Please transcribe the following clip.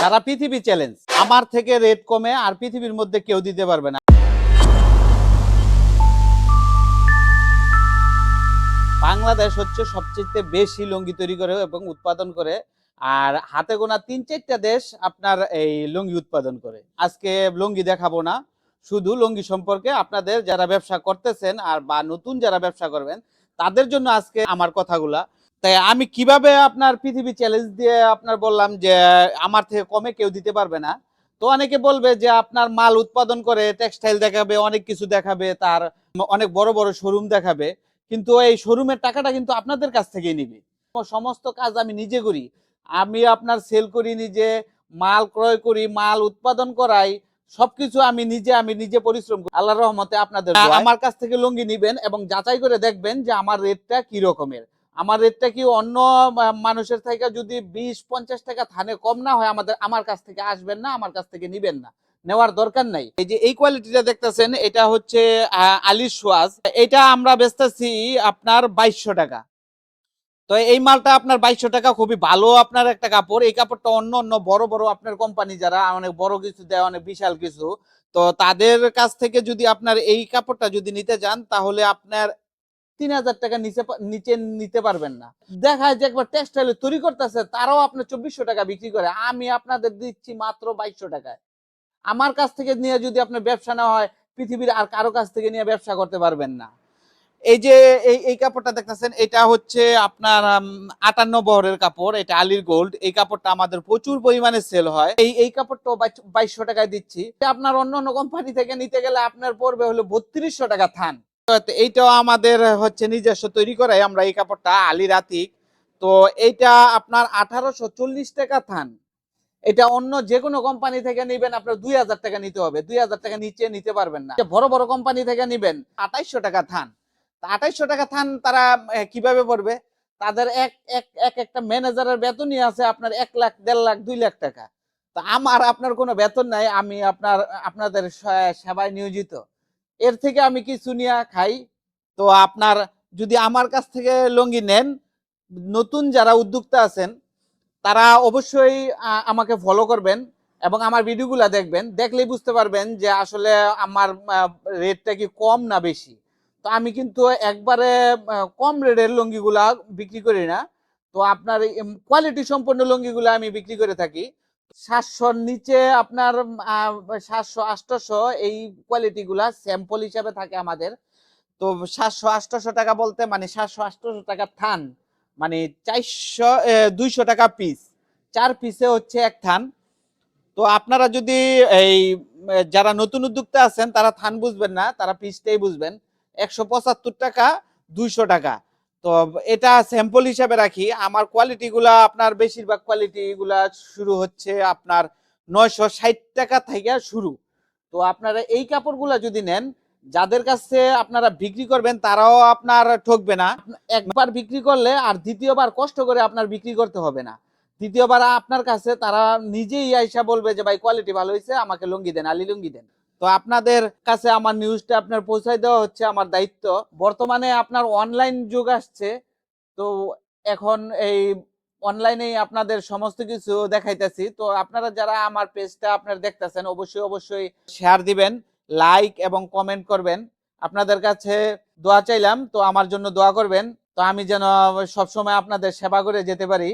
সারা পৃথিবী চ্যালেঞ্জ আমার থেকে রেট কমে আর পৃথিবীর মধ্যে কেউ দিতে পারবে না। বাংলাদেশ হচ্ছে সবচেয়ে বেশি লুঙ্গি তৈরি করে এবং উৎপাদন করে, আর হাতে গোনা তিন চারটা দেশ আপনার এই লুঙ্গি উৎপাদন করে। আজকে লুঙ্গি দেখাবো না, শুধু লুঙ্গি সম্পর্কে আপনাদের যারা ব্যবসা করতেছেন আর বা নতুন যারা ব্যবসা করবেন, তাদের জন্য আজকে আমার কথাগুলা। তাই আমি কীভাবে আপনার পৃথিবী চ্যালেঞ্জ দিয়ে আপনার বললাম যে আমার থেকে কমে কেউ দিতে পারবে না। তো অনেকে বলবে যে আপনার মাল উৎপাদন করে টেক্সটাইল দেখাবে অনেক কিছু দেখাবে তার অনেক বড় বড় শোরুম দেখাবে। কিন্তু এই শোরুমের টাকাটা কিন্তু আপনাদের কাছ থেকেই নিবে। সমস্ত কাজ আমি নিজে করি। আমি আপনার সেল করি নিজে মাল ক্রয় করি মাল উৎপাদন করাই সবকিছু আমি নিজে আমি নিজে পরিশ্রম করি। আল্লাহর রহমতে আপনাদের আমার কাছ থেকে লুঙ্গি নিবেন এবং যাচাই করে দেখবেন যে আমার রেটটা কি রকমের। আমার রেটটা কি অন্য মানুষের থেকে যদি বিশ, পঞ্চাশ টাকা থানে কম না হয়, আমাদের, আমার কাছ থেকে আসবেন না, আমার কাছ থেকে নিবেন না। নেওয়ার দরকার নাই। এই যে এই কোয়ালিটিটা দেখতেছেন, এটা হচ্ছে আলির সোয়াজ। এটা আমরা বেচতেছি আপনার বাইশশো টাকা। তো এই মালটা আপনার বাইশশো টাকা, খুবই ভালো আপনার একটা কাপড়। এই কাপড়টা অন্য অন্য বড় বড় আপনার কোম্পানি যারা, অনেক বড় কিছু দেয়, অনেক বিশাল কিছু, তো তাদের কাছ থেকে যদি আপনার এই কাপড়টা যদি নিতে যান, তাহলে আপনার তিন হাজার টাকা নিচে নিচে নিতে পারবেন না। দেখায় যে একবার টেক্সটাইল তৈরি করতেছে, তারাও আপনার চব্বিশশো টাকা বিক্রি করে। আমি আপনাদের দিচ্ছি মাত্র বাইশশো টাকায়। আমার কাছ থেকে নিয়ে যদি আপনার ব্যবসা না হয়, পৃথিবীর আর কারও কাছ থেকে নিয়ে ব্যবসা করতে পারবেন না। এই যে, এই এই কাপড়টা দেখতেছেন, এটা হচ্ছে আপনার আটান্ন বহরের কাপড়, এটা আলির গোল্ড। এই কাপড়টা আমাদের প্রচুর পরিমাণে সেল হয়। এই এই কাপড়টাও বাইশশো টাকায় দিচ্ছি। আপনার অন্য অন্য কোম্পানি থেকে নিতে গেলে আপনার পড়বে হলো বত্রিশশো টাকা থান। এইটাও আমাদের হচ্ছে নিজস্ব তৈরি করাই আমরা এই কাপড়টা আলির আতিক তো এইটা আপনার আঠারোশো চল্লিশ টাকা থান। এটা অন্য যে কোনো কোম্পানি থেকে নিবেন, আপনার দুই হাজার টাকা নিতে হবে। দুই হাজার টাকা নিচে নিতে পারবেন না। বড় বড় কোম্পানি থেকে নিবেন, আঠাইশশো টাকা থান। আঠাইশশো টাকা থান তারা কীভাবে পড়বে? তাদের এক এক এক একটা ম্যানেজারের বেতনই আছে আপনার এক লাখ, দেড় লাখ, দুই লাখ টাকা। তো আমার আপনার কোনো বেতন নাই, আমি আপনার, আপনাদের সেবায় নিয়োজিত। এর থেকে আমি কিছু নিয়ে খাই। তো আপনার যদি আমার কাছ থেকে লঙ্গি নেন, নতুন যারা উদ্যোক্তা আছেন, তারা অবশ্যই আমাকে ফলো করবেন এবং আমার ভিডিওগুলো দেখবেন। দেখলেই বুঝতে পারবেন যে আসলে আমার রেটটা কি কম না বেশি। তো আমি কিন্তু একবারে কম রেটের লুঙ্গিগুলা বিক্রি করি না। তো আপনার কোয়ালিটি সম্পন্ন লুঙ্গিগুলা আমি বিক্রি করে থাকি। সাতশোর নিচে আপনার সাতশো আটশোশো এই কোয়ালিটি গুলা স্যাম্পল হিসাবে থাকে আমাদের। তো সাতশো আটশোশো টাকা বলতে মানে সাতশো আটশোশো টাকা থান মানে চারশো দুইশো টাকা পিস চার পিসে হচ্ছে এক থান। তো আপনারা যদি এই যারা নতুন উদ্যোক্তা আছেন, তারা থান বুঝবেন না, তারা পিসটাই বুঝবেন। একশো পঁচাত্তর টাকা, দুইশো টাকা। তো এটা স্যাম্পল হিসাবে রাখি। আমার কোয়ালিটি গুলা, আপনার বেশিরভাগ কোয়ালিটি গুলা শুরু হচ্ছে আপনার নয়শো ষাট টাকা থেকে শুরু। তো আপনারা এই কাপড়গুলা যদি নেন, যাদের কাছে আপনারা বিক্রি করবেন, তারাও আপনার ঠকবে না। একবার বিক্রি করলে আর দ্বিতীয়বার কষ্ট করে আপনার বিক্রি করতে হবে না। দ্বিতীয়বার আপনার কাছে, তারা নিজেই আইসা বলবে যে, ভাই কোয়ালিটি ভালো হয়েছে আমাকে লুঙ্গি দেন, আলি লুঙ্গি দেন। তো আপনাদের কাছে আমার নিউজটা আপনার পৌঁছায় দেওয়া হচ্ছে আমার দায়িত্ব। বর্তমানে আপনার অনলাইন যুগ আসছে, তো এখন এই অনলাইনেই আপনাদের সমস্ত কিছু দেখাইতেছি। তো আপনারা যারা আমার পেজটা আপনারা দেখতেছেন, অবশ্যই অবশ্যই শেয়ার দিবেন লাইক এবং কমেন্ট করবেন। আপনাদের কাছে দোয়া চাইলাম, তো আমার জন্য দোয়া করবেন। তো আমি যেন সবসময় আপনাদের সেবা করে যেতে পারি।